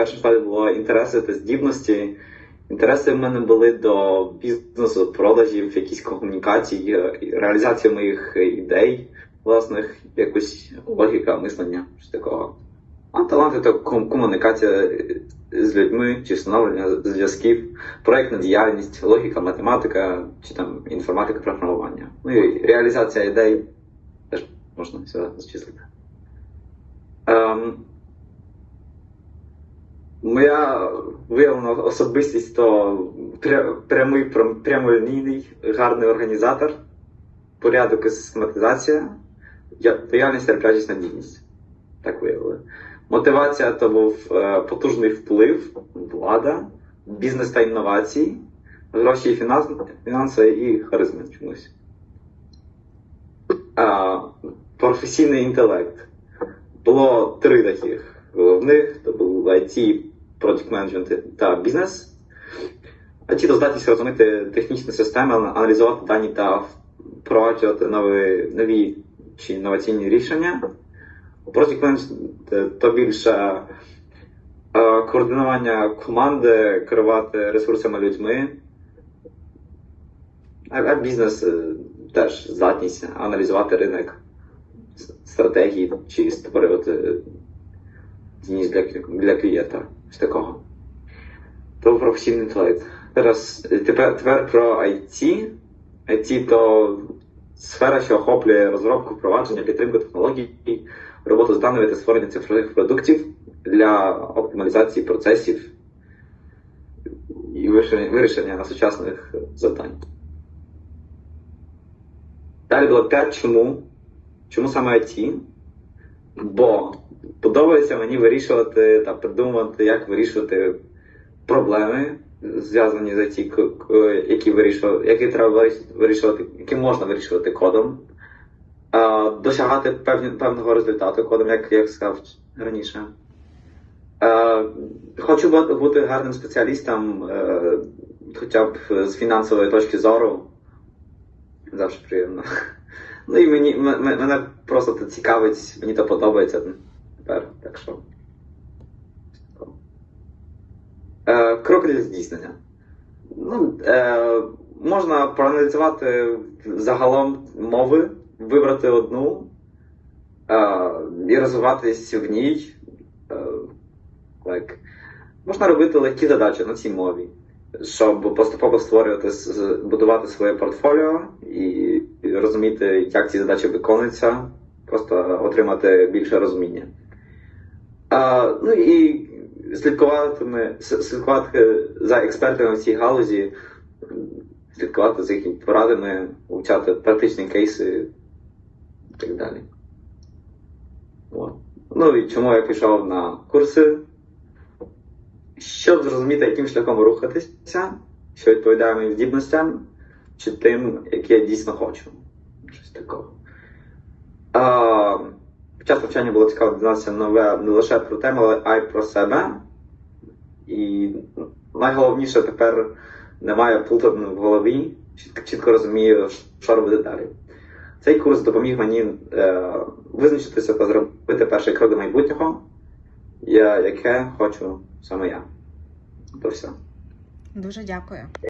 першому складі було інтереси та здібності. Інтереси в мене були до бізнесу, продажів, якісь комунікацій, е, реалізація моїх ідей, власних, якось логіка мислення, щось такого. А таланти то ком- комунікація з людьми чи встановлення зв'язків, проєктна діяльність, логіка, математика чи там інформатика програмування. Ну і реалізація ідей теж можна сюди зчислити. Ем, моя виявлена особистість то пря- прямий, прямолінійний, гарний організатор, порядок і систематизація, лояльність, терплячість, надійність. Так виявили. Мотивація то був е, потужний вплив, влада, бізнес та інновації, гроші і фінанс, фінанси і харизма чомусь. А, професійний інтелект. Було три таких головних: то був IT, Project Management та бізнес. IT то здатність розуміти технічні системи, аналізувати дані та впроваджувати нові, нові чи інноваційні рішення. Project Management то більше е, координування команди, керувати ресурсами людьми. А, а бізнес е, теж здатність аналізувати ринок, стратегії чи створювати цінність для, для клієнта. З такого. То професійний інтелект. Зараз е, тепер, тепер про IT. IT то сфера, що охоплює розробку, впровадження, підтримку технологій, роботу з даними та створення цифрових продуктів для оптималізації процесів і вирішення сучасних завдань. Далі було 5 чому. Чому саме IT? Бо подобається мені вирішувати та придумувати, як вирішувати проблеми, зв'язані з IT, які, вирішувати, які треба вирішувати, які можна вирішувати кодом, досягати певні, певного результату кодом, як, як сказав раніше. Хочу бути гарним спеціалістом, е, хоча б з фінансової точки зору. Завжди приємно. Ну і мені мене просто це цікавить, мені то подобається тепер. Так що. Е, крок для здійснення. Ну, е, можна проаналізувати загалом мови, вибрати одну е, і розвиватись в ній. Е, like. Можна робити легкі задачі на цій мові, щоб поступово створювати, будувати своє портфоліо і розуміти, як ці задачі виконуються, просто отримати більше розуміння. А, ну і слідкувати, слідкувати за експертами в цій галузі, слідкувати за їхніми порадами, вивчати практичні кейси і так далі. От. Ну і чому я пішов на курси? Щоб зрозуміти, яким шляхом рухатися, що відповідає моїм здібностям, чи тим, які я дійсно хочу. Щось такого. А, під час навчання було цікаво дізнатися нове не лише про тему, але а й про себе. І найголовніше тепер немає плутану в голові, чітко, чітко розумію, що робити далі. Цей курс допоміг мені е, визначитися та зробити перший крок до майбутнього, я, яке хочу саме я. То все. Дуже дякую.